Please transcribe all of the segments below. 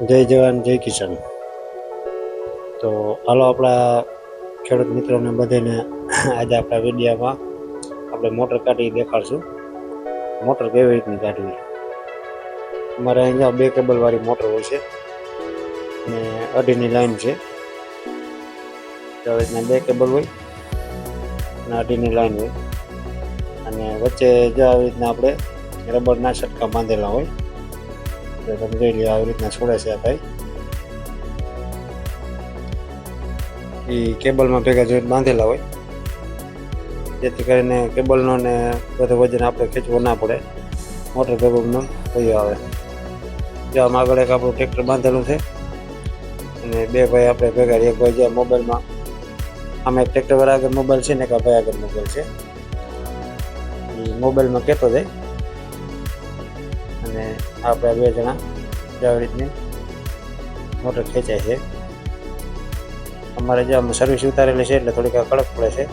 જય જવાન, જય કિસાન. તો હાલો આપણા ખેડૂત મિત્રોને બધાને આજે આપણા વિડીયામાં આપણે મોટર કાઢી દેખાડશું. મોટર કેવી રીતની કાઢવી? અમારે અહીંયા બે કેબલવાળી મોટર હોય છે અને અઢીની લાઈન છે. આવી રીતના બે કેબલ હોય અને અઢીની લાઈન હોય. અને વચ્ચે જો આવી રીતના આપણે રબરના છટકા બાંધેલા હોય. તો તમે જોઈ આવી રીતના છોડે છે આ ભાઈ. એ કેબલમાં ભેગા જોઈને બાંધેલા હોય. જેથી કરીને કેબલનો ને બધું વજન આપણે ખેંચવું ના પડે. મોટર કેબલનો થયું આવે. જો આમ આગળ એક આપણું ટ્રેક્ટર બાંધેલું છે. અને બે ભાઈ આપણે ભેગા એક ભાઈ જે મોબાઈલમાં. આમાં એક ટ્રેક્ટરવાળા આગળ મોબાઈલ છે ને એક ભાઈ આગળ મોબાઈલ છે. મોબાઈલમાં કહેતો જાય. આપણે બે જણા જેવી રીતની મોટર ખેંચાય છે. અમારે જે આમાં સર્વિસ ઉતારેલી છે એટલે થોડીક કડક પડે છે.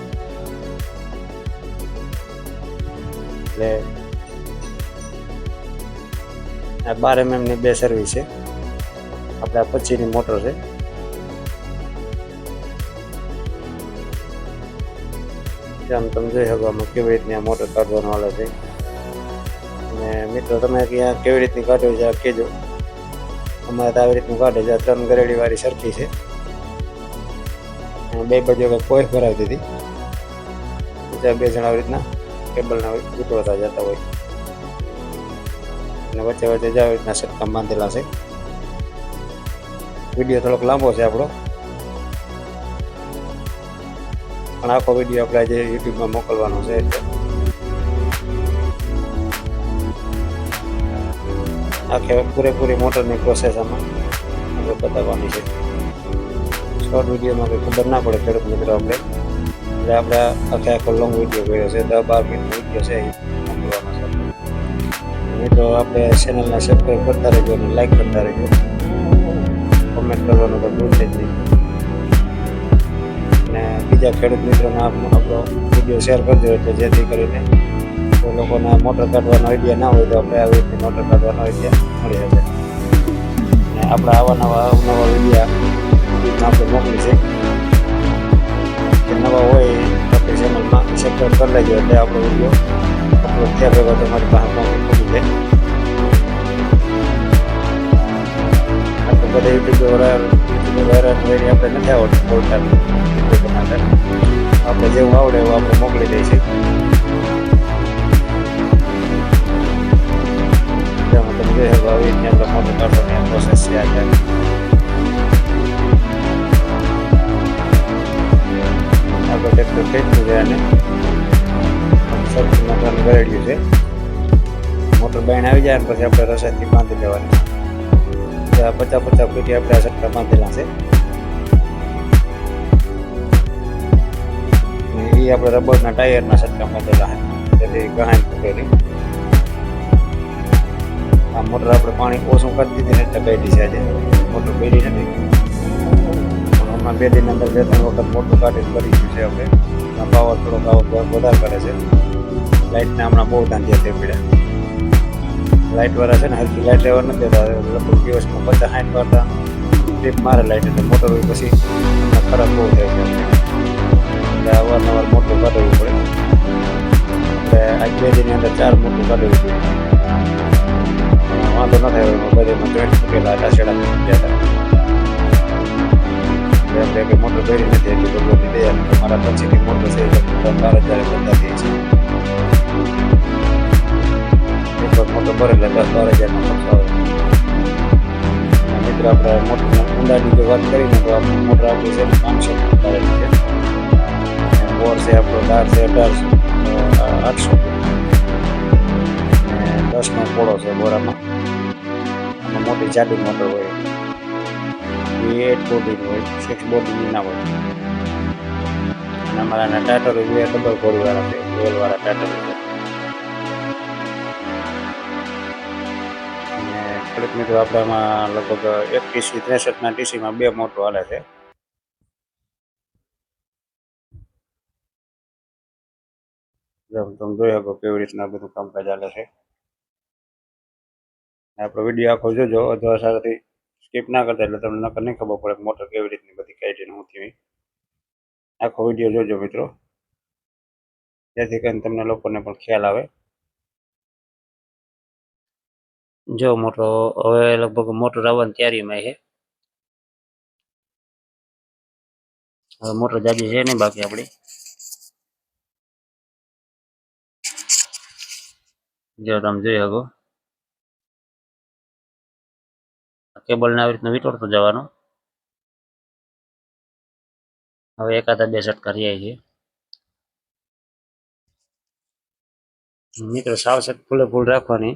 એટલે આ બાર એમ એમની બે સર્વિસ છે. આપણે આ પચીની મોટર છે. આમ તમે જોઈ શકો કેવી રીતની આ મોટર કાઢવાનો હાલે છે. મિત્રો, તમે ત્યાં કેવી રીતની કાઢો છે કહેજો. અમારે તો આવી રીતનું કાઢે છે ત્રણ ગરેડી વાળી સરખી છે. બે બાજુ કોઈ ભરાવી દીધી. બીજા બે જણા આવી રીતના કેબલના ઉતરતા જતા હોય. અને વચ્ચે વચ્ચે જ આવી રીતના સટકામ બાંધેલા છે. વીડિયો થોડોક લાંબો છે આપણો. પણ આખો વીડિયો આપણે આજે યુટ્યુબમાં મોકલવાનો છે. આખે પૂરેપૂરી મોટરની પ્રોસેસ આમાં આપણે બતાવવાની છે. શોર્ટ વિડીયોમાં કંઈ ખબર ના પડે ખેડૂત મિત્રો આપણે એટલે આપણે આખે આખો લોંગ વીડિયો કર્યો છે, દસ બાર મિનિટનો વીડિયો છે એ મિત્રો આપણે ચેનલને સબસ્ક્રાઈબ કરતા રહેજો અને લાઈક કરતા રહેજો. કોમેન્ટ કરવાનું તો ભૂલશે જ નહીં. અને બીજા ખેડૂત મિત્રોને આપ- આપણો વીડિયો શેર કરજો એટલે જેથી કરીને કોઈ લોકોને મોટર કાઢવાનો આઈડિયા ના હોય તો આપણે આવી રીતે મોટર કાઢવાનો આઈડિયા મળી શકે. અને આપણે આવા નવા અવનવા વિડીયા આપણે મોકલી છે કે નવા હોય આપણી ચેનલમાં સબસ્ક્રાઈબ કરી લેજો એટલે આપણો વીડિયો અપલોડ થયા ભેગો તમારી પાસે મોકલી જાય. આપણે બધા યુટ્યુબ વાળા વેરી આપણે નથી આવડતું બોલતા આપણે જેવું આવડે એવું આપણે મોકલી દઈશું જેમાં પછી આપણે રસાયણથી બાંધી લેવાની. પચાસ પચાસ પેટી આપણે આ સટકા બાંધેલા છે. એ આપણે રબરના ટાયરના સટકા બાંધેલા છે. જેથી ગહાણ તૂટે આ મોટર આપણે પાણી ઓછું કરી દીધી ને એટલે કાઢી છે આજે. મોટર બેડી નથી. હમણાં બે દિન અંદર બે ત્રણ વખત મોટું કાઢી કરી દીધું છે આપણે. પાવર થોડોક આવક વધારે કરે છે. લાઇટને હમણાં બહુ ધાંધી હતી પડ્યા. લાઇટ વાળા છે ને હરકી લાઇટ લેવા નથી દેતા. લગભગ દિવસમાં પચાસ સાઠ વાળા ટ્રીપ મારે લાઇટ એટલે મોટર હોય પછી ખરાબ બહુ થાય છે. એટલે અવારનવાર મોટું કાઢવું પડે. એટલે આજ બે દિનની અંદર ચાર મોટું કાઢવું જોઈએ. વાંધો ન થાય એમાં બધામાં જોઈન્ટ મૂકેલા હતા છેડા ગયા હતા. એટલે કે મોટર ભરી નથી એટલી બધું દે મારા પછીની મોટર છે એ લગભગ બાર હજાર બધા દે છે. વાર મોટર ભરે એટલે દસ બાર હજારનો ખર્ચો આવે મિત્ર આપણે મોટર ઊંડાની જો વાત કરીને તો આપણે મોટર આપણી છે પાંચસો ભરેલી છે બોર છે આપણો બાર છે અઢારસો આઠસો દસનો પોળો છે બોરામાં અને મોટી જાડી મોટર હોય એ એટ બોડીની હોય સિક્સ બોડીની ના હોય અને અમારા ટાટર બે ડબલ બોડીવાળા છે વેલવાળા ટાટર છે ખેડૂત મિત્રો આપણામાં લગભગ એક ટીસી ત્રેસઠના ટીસીમાં બે મોટો હાલે છે. તમે જોઈ શકો કેવી રીતના બધું કામકાજ ચાલે છે. આપણો વીડિયો આખો જોજો, અથવા સારાથી સ્કીપ ના કરતા એટલે તમને નકર નહીં ખબર પડે મોટર કેવી રીતની બધી રીતની હોતી હોય આખો વીડિયો જોજો મિત્રો. જેથી કરીને તમને લોકોને પણ ખ્યાલ આવે. જો મોટો, હવે લગભગ મોટર આવવાની તૈયારીમાં છે. હવે મોટર જાજી છે નહીં બાકી આપણી જો તમે જોઈ શકો. કેબલ ને આવી રીતનું વીટોળતો જવાનો. હવે એકાદા બે ઝટકા રહ્યા છે. મિત્રો સાવચેત ફૂલે ફૂલ રાખવાની.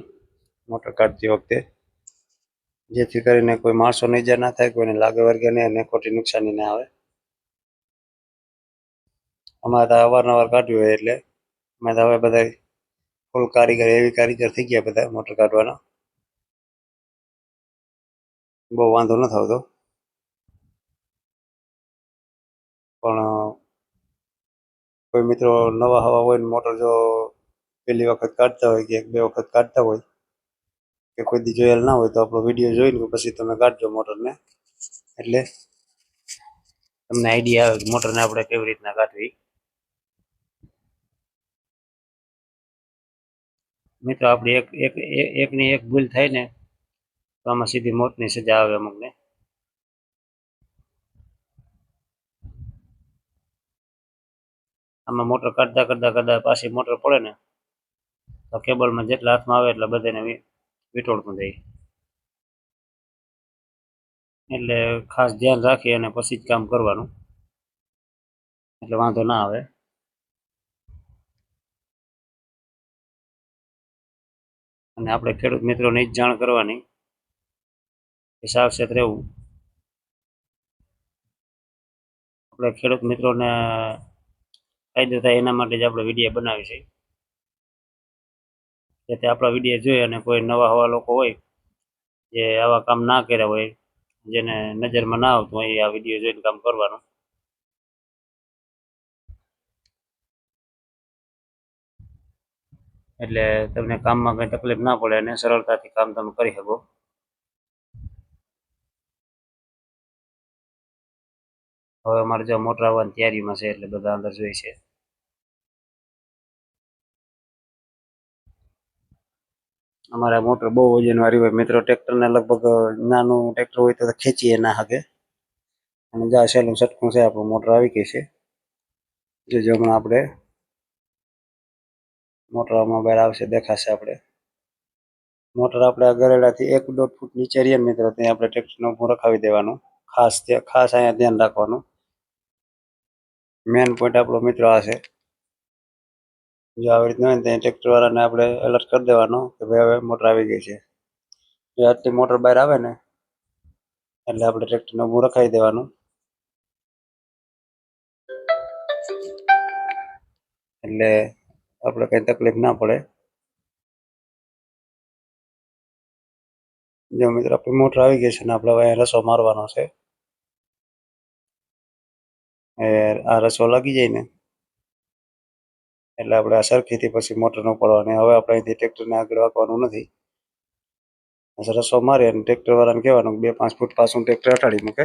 મોટર કાઢતી વખતે. જેથી કરીને કોઈ માણસોને ઈજા ના થાય, કોઈને લાગે વર્ગે નહીં અને ખોટી નુકસાની ના આવે. અમારે તો અવારનવાર કાઢ્યું હોય એટલે અમે તો હવે બધા ફૂલ કારીગર, એવી કારીગર થઈ ગયા બધા મોટર કાઢવાના. બહુ વાંધો ન થતો પણ કોઈ મિત્રો નવા હવા હોય ને મોટર જો પહેલી વખત કાઢતા હોય કે એક બે વખત કાઢતા હોય કે કોઈ દી જોયેલ ના હોય તો આપણો વીડિયો જોઈને પછી તમે કાઢજો મોટરને. એટલે તમને આઈડિયા આવે કે મોટરને આપણે કેવી રીતના કાઢવી. મિત્રો, આપણી એક એક, એક- એકની એક ભૂલ થાય ને, તો આમાં સીધી મોતની સજા આવે અમુકને. આમાં મોટર કાઢતા કાઢતા કાઢતા પાછી મોટર પડે ને, તો કેબલમાં જેટલા હાથમાં આવે એટલે બધાને વી- વીંટોળતું જાય એટલે ખાસ ધ્યાન રાખી અને પછી જ કામ કરવાનું. એટલે વાંધો ના આવે. અને આપણે ખેડૂત મિત્રોને જ જાણ કરવાની કે સાવચેત રહેવું. આપણે ખેડૂત મિત્રોને ફાયદો થાય એના માટે જ આપણે વીડિયો બનાવી છે જેથી આપણા વીડિયો જોઈ અને કોઈ નવા હવા લોકો હોય, જે આવા કામ ના કર્યા હોય, જેને નજરમાં ના આવતું હોય આ વીડિયો જોઈને કામ કરવાનું. એટલે તમને કામમાં કંઈ તકલીફ ના પડે અને સરળતાથી કામ તમે કરી શકો. હવે અમારે જો મોટર આવવાની તૈયારીમાં છે, એટલે બધા અંદર જોઈ છે. અમારે મોટર બહુ વજન વાળી હોય. મિત્રો, ટ્રેક્ટરને લગભગ નાનું ટ્રેક્ટર હોય તો ખેંચીએ ના હગે. અને જા સહેલું સટકું છે, આપણું મોટર આવી ગઈ છે. જોજો હમણાં આપણે મોટર મોબાઈલ આવશે, દેખાશે આપણે. મોટર આપણે ગરેડાથી એક દોઢ ફૂટ નીચે રહીએ મિત્રો, ત્યાં આપણે ટ્રેક્ટરને ઊભું રખાવી દેવાનું. ખાસ ખાસ અહીંયા ધ્યાન રાખવાનું. મેન પોઈન્ટ આપણો મિત્રો આ છે. જો આવી રીતના હોય ને ટ્રેક્ટર વાળાને આપણે એલર્ટ કરી દેવાનો કે ભાઈ હવે મોટર આવી ગઈ છે. જો આટલી મોટર બહાર આવે ને, એટલે આપણે ટ્રેક્ટરને ઊભું રખાવી દેવાનું. એટલે આપણે કઈ તકલીફ ના પડે. જો મિત્રો આપણી મોટર આવી ગઈ છે ને, આપણે હવે રસો મારવાનો છે. આ રસો લાગી જાય ને એટલે આપણે આ સરખીથી પછી મોટર ન પડવાની. હવે આપણે અહીંથી ટ્રેક્ટરને આગળ વાંકવાનું નથી. રસો મારી અને ટ્રેક્ટર વાળાને કહેવાનું બે પાંચ ફૂટ પાછું ટ્રેક્ટર અટાડી મૂકે.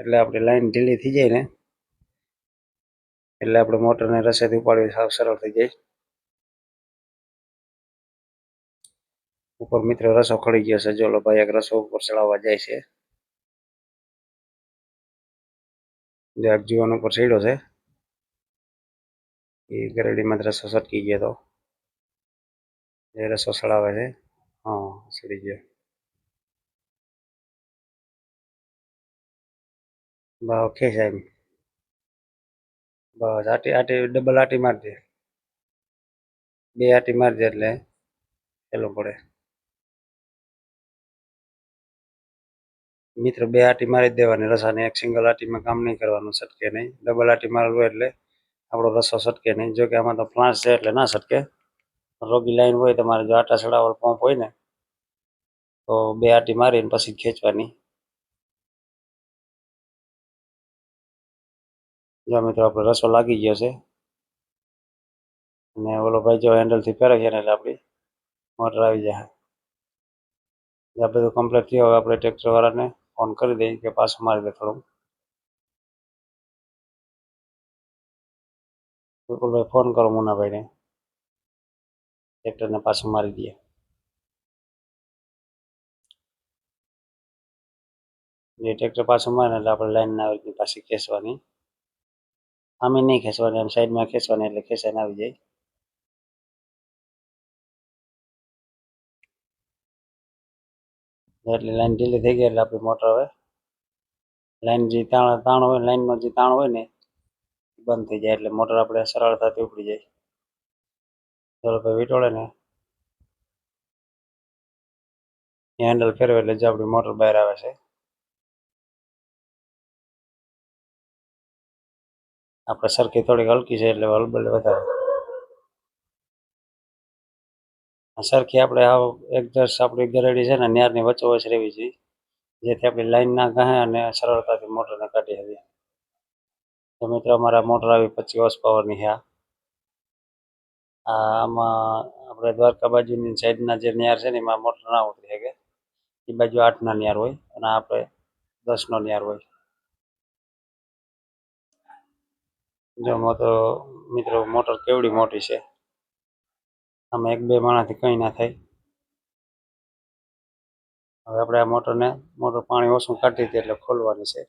એટલે આપણે લાઈન ઢીલી થઈ જાય ને. એટલે આપણે મોટરને રસેથી ઉપાડવી સાવ સરળ થઈ જાય. ઉપર મિત્ર રસો ખડી ગયો છે. જોલો ભાઈ, એક રસો ઉપર ચડાવવા જાય છે. જીવન ઉપર ચડ્યો છે. એ ગરેડીમાં રસો સટકી ગયો તો એ રસો ચડાવે છે હા સડી ગયો બા ઓકે એમ. બસ આટી આટી ડબલ આટી મારજે બે આટી મારજે એટલે પેલું પડે મિત્ર બે આટી મારી દેવાની રસાને એક સિંગલ આટીમાં કામ નહીં કરવાનું સટકે નહીં ડબલ આટી મારવું એટલે આપણો રસો સટકે નહીં. જો કે આમાં તો ફ્લાસ છે એટલે ના સટકે રોગી લાઈન હોય તમારે જો આટા ચડાવવાનો પંપ હોય ને, તો બે આટી મારીને પછી ખેંચવાની. જો મિત્રો, આપણો રસો લાગી ગયો છે. અને ઓલો ભાઈ જો હેન્ડલથી ફેરવીએ ને એટલે આપણી મોટર આવી જાય. આ બધું કમ્પ્લીટ થયું. હવે આપણે ટ્રેક્ટરવાળાને ફોન કરી દઈએ કે પાછું મારી દે થોડુંક. વિપુલભાઈ ફોન કરો મુનાભાઈને. ટ્રેક્ટરને પાછું મારી દઈએ જે ટ્રેક્ટર પાછું મારે, એટલે આપણે લાઈન ના આવી પાછી ખેંચવાની. આમે નહીં ખેંચવાની, આમ સાઈડમાં ખેંચવાની, એટલે ખેંચાઈને આવી જાય. એટલે લાઈન ઢીલી થઈ ગઈ, એટલે આપણી મોટર હવે. લાઈન જે તાણ તાણ હોય લાઈનનો જે તાણ હોય ને બંધ થઈ જાય એટલે મોટર આપણે સરળતાથી ઉપડી જાય. ભાઈ, વીટોળે ને. હેન્ડલ ફેરવે એટલે જ આપણી મોટર બહાર આવે છે. આપણે સરખી થોડીક હલકી છે એટલે હલબલ વધારે. સરખી આપણે આ એક આપણી ગરેડી છે ને ન્યારની વચ્ચે વચ્ચે રહેવી જોઈએ જેથી આપણી લાઈન ના ગહે અને સરળતાથી મોટરને કાઢી શકીએ. તો મિત્રો અમારા મોટર આવી પચીસ હોર્સ પાવરની છે આમાં આપણે દ્વારકા બાજુની સાઈડના જે નિયાર છે ને એમાં મોટર ના ઉતરી શકે. એ બાજુ આઠના નિયાર હોય અને આપણે દસનો નિયાર હોય. જો તો મિત્રો મોટર કેવડી મોટી છે. આમાં એક બે માણસથી કંઈ ના થાય. હવે આપણે આ મોટરને, મોટર પાણી ઓછું કાઢી હતી એટલે ખોલવાની છે.